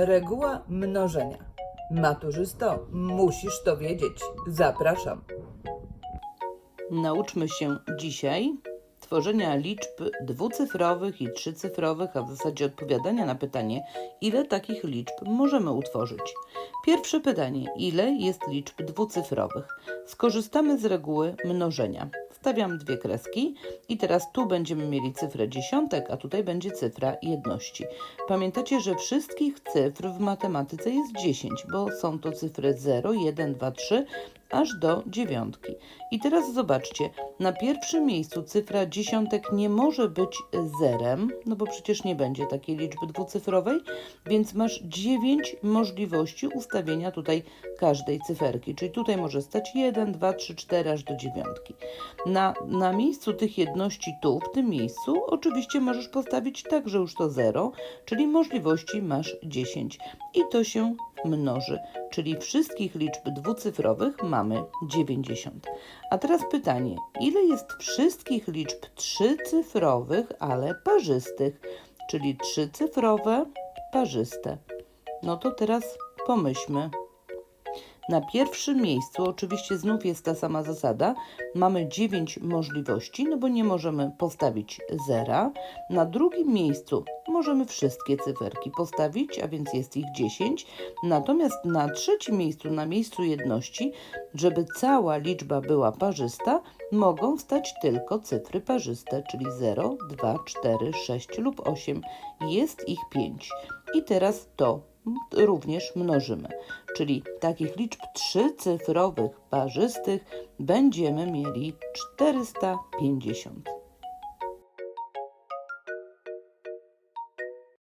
Reguła mnożenia. Maturzysto, musisz to wiedzieć. Zapraszam. Nauczmy się dzisiaj tworzenia liczb dwucyfrowych i trzycyfrowych, a w zasadzie odpowiadania na pytanie, ile takich liczb możemy utworzyć. Pierwsze pytanie: ile jest liczb dwucyfrowych? Skorzystamy z reguły mnożenia. Stawiam dwie kreski i teraz tu będziemy mieli cyfrę dziesiątek, a tutaj będzie cyfra jedności. Pamiętacie, że wszystkich cyfr w matematyce jest 10, bo są to cyfry 0, 1, 2, 3, aż do dziewiątki. I teraz zobaczcie, na pierwszym miejscu cyfra dziesiątek nie może być zerem, no bo przecież nie będzie takiej liczby dwucyfrowej, więc masz 9 możliwości ustawienia tutaj każdej cyferki, czyli tutaj może stać 1, 2, 3, 4 aż do dziewiątki. Na, na miejscu tych jedności tu, w tym miejscu, oczywiście możesz postawić także już to 0, czyli możliwości masz 10 i to się mnoży, czyli wszystkich liczb dwucyfrowych mamy 90. A teraz pytanie, ile jest wszystkich liczb trzycyfrowych, ale parzystych, czyli trzycyfrowe, parzyste? No to teraz pomyślmy. Na pierwszym miejscu, oczywiście znów jest ta sama zasada, mamy 9 możliwości, no bo nie możemy postawić zera. Na drugim miejscu możemy wszystkie cyferki postawić, a więc jest ich 10. Natomiast na trzecim miejscu, na miejscu jedności, żeby cała liczba była parzysta, mogą stać tylko cyfry parzyste, czyli 0, 2, 4, 6 lub 8. Jest ich 5. I teraz to również mnożymy. Czyli takich liczb trzycyfrowych parzystych będziemy mieli 450.